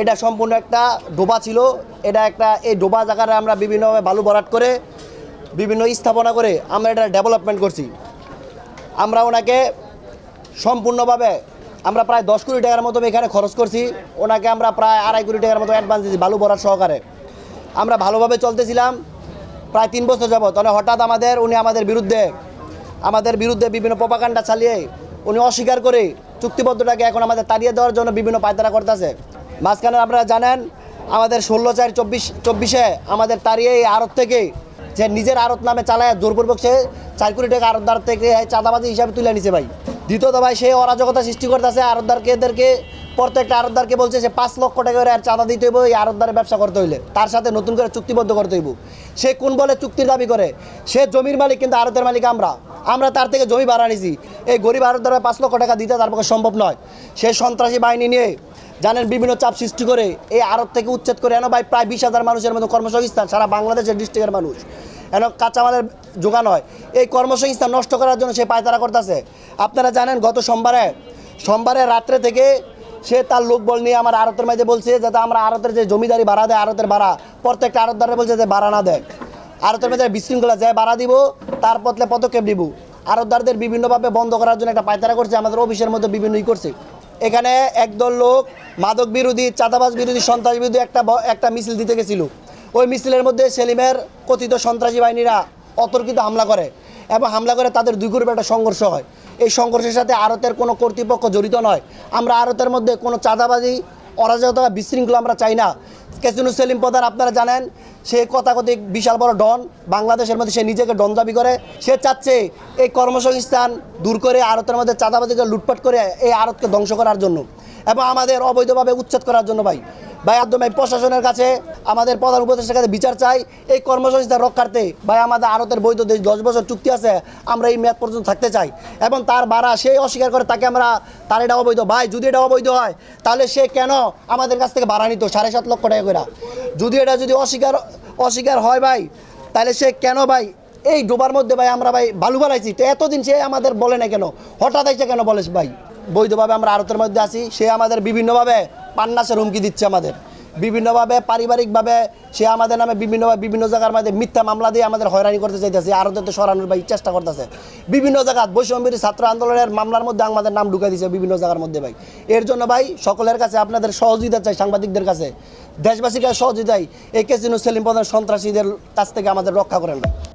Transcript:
এটা সম্পূর্ণ একটা ডোবা ছিল। এটা একটা, এই ডোবা জায়গায় আমরা বিভিন্নভাবে বালু ভরাট করে, বিভিন্ন স্থাপনা করে আমরা এটা ডেভেলপমেন্ট করছি। আমরা ওনাকে সম্পূর্ণভাবে আমরা প্রায় দশ কোটি টাকার মতো এখানে খরচ করছি। ওনাকে আমরা প্রায় আড়াই কোটি টাকার মতো অ্যাডভান্স দিয়েছি বালু ভরাট সহকারে। আমরা ভালোভাবে চলতেছিলাম প্রায় তিন বছর যাবৎ। তখন হঠাৎ আমাদের, উনি আমাদের বিরুদ্ধে আমাদের বিরুদ্ধে বিভিন্ন প্রপাকাণ্ডা চালিয়ে উনি অস্বীকার করে চুক্তিবদ্ধটাকে এখন আমাদের তাড়িয়ে দেওয়ার জন্য বিভিন্ন পায়তারা করতেছে। মাঝখানে আপনারা জানেন, আমাদের ষোলো চার চব্বিশ, চব্বিশে আমাদের তাড়িয়ে এই আড়ত থেকে যে নিজের আড়ত নামে চালায় জোরপূর্বক সে চার কোটি টাকা আড়তদার থেকে চাঁদাবাজি হিসাবে তুলে নিছে ভাই। দ্বিতীয়ত ভাই, সে অরাজকতা সৃষ্টি করতেছে, আড়তদারকে এদেরকে, প্রত্যেকটা আড়তদারকে বলছে যে পাঁচ লক্ষ টাকা করে আর চাঁদা দিতে হইব, এই আড়তদারের ব্যবসা করতে হইলে। তার সাথে নতুন করে চুক্তিবদ্ধ করতে হইব। সে কোন বলে চুক্তির দাবি করে? সে জমির মালিক, কিন্তু আড়তের মালিক আমরা। আমরা তার থেকে জমি ভাড়া নিছি। এই গরিব আড়তদারের পাঁচ লক্ষ টাকা দিতে তার পক্ষে সম্ভব নয়। সে সন্ত্রাসী বাহিনী নিয়ে জানেন বিভিন্ন চাপ সৃষ্টি করে, এই আড়ত থেকে উচ্ছেদ করে এনে ভাই প্রায় বিশ হাজার মানুষের মতো কর্মসংস্থান, সারা বাংলাদেশের ডিস্ট্রিক্টের মানুষ। এন কাঁচামালের যোগান হয়। এই কর্মসংস্থান নষ্ট করার জন্য সে পায়তারা করতেছে। আপনারা জানেন, গত সোমবারে সোমবারে রাত্রে থেকে সে তার লোকবল নিয়ে আমার আড়তের মাঝে বলছে যাতে আমরা আড়তের যে জমিদারি ভাড়া দেয় আড়তের ভাড়া, প্রত্যেকটা আড়তদারে বলছে যে, ভাড়া না দেয়। আড়তের মাঝে বিশৃঙ্খলা যায় ভাড়া দিব, তার বদলে পদক্ষেপ দিব আড়তদারদের বিভিন্নভাবে বন্ধ করার জন্য একটা পায়তারা করছে, আমাদের অফিসের মধ্যে বিভিন্ন ই করছে। এখানে একদল লোক মাদক বিরোধী, চাঁদাবাজ বিরোধী, সন্ত্রাস বিরোধী একটা একটা মিছিল দিতে গেছিল। ওই মিছিলের মধ্যে সেলিমের কথিত সন্ত্রাসী বাহিনীরা অতর্কিত হামলা করে এবং হামলা করে তাদের দুই গ্রুপে একটা সংঘর্ষ হয়। এই সংঘর্ষের সাথে আরতের কোনো কর্তৃপক্ষ জড়িত নয়। আমরা আরতের মধ্যে কোনো চাঁদাবাজি অরাজকতা, বিশৃঙ্খলা আমরা চাই না। কেসিনু সেলিম প্রধান, আপনারা জানেন, সে কথাকথিক বিশাল বড় ডন, বাংলাদেশের মধ্যে সে নিজেকে ডন দাবি করে। সে চাচ্ছে এই কর্মসংস্থান দূর করে আরতের মধ্যে চাঁদাবাজিকে লুটপাট করে এই আরতকে ধ্বংস করার জন্য এবং আমাদের অবৈধভাবে উচ্ছেদ করার জন্য ভাই। ভাই একদম এই প্রশাসনের কাছে, আমাদের প্রধান উপদেষ্টার কাছে বিচার চাই। এই কর্মসংস্থান রক্ষার্থে, ভাই, আমাদের আরতের বৈধ দেশ দশ বছর চুক্তি আছে, আমরা এই মেয়াদ পর্যন্ত থাকতে চাই। এবং তার ভাড়া সে অস্বীকার করে, তাকে আমরা, তার এটা অবৈধ। ভাই, যদি এটা অবৈধ হয়, তাহলে সে কেন আমাদের কাছ থেকে ভাড়া নিত সাড়ে সাত লক্ষ টাকা করে যদি এটা যদি অস্বীকার অস্বীকার হয় ভাই, তাহলে সে কেন ভাই, এই ডোবার মধ্যে ভাই আমরা ভাই বালু বানাইছি তো এতদিন সে আমাদের বলে না কেন? হঠাৎ এসে কেন বলেছ ভাই? বৈধভাবে আমরা আরতের মধ্যে আছি, সে আমাদের বিভিন্নভাবে পান্নাসের হুমকি দিচ্ছে আমাদের। বিভিন্নভাবে, পারিবারিকভাবে সে আমাদের নামে বিভিন্নভাবে বিভিন্ন জায়গার মধ্যে মিথ্যা মামলা দিয়ে আমাদের হয়রানি করতে চাইতেছে আরোদের সরানোর ভাই চেষ্টা করতেছে। বিভিন্ন জায়গা বৈষম্যবিরোধী ছাত্র আন্দোলনের মামলার মধ্যে আমাদের নাম ঢুকাই দিয়েছে বিভিন্ন জায়গার মধ্যে ভাই। এর জন্য ভাই সকলের কাছে আপনাদের সহযোগিতা চাই, সাংবাদিকদের কাছে। দেশবাসীকে সহযোগিতাই এই কেসিনো সেলিম প্রধান সন্ত্রাসীদের কাছ থেকে আমাদের রক্ষা করেন ভাই।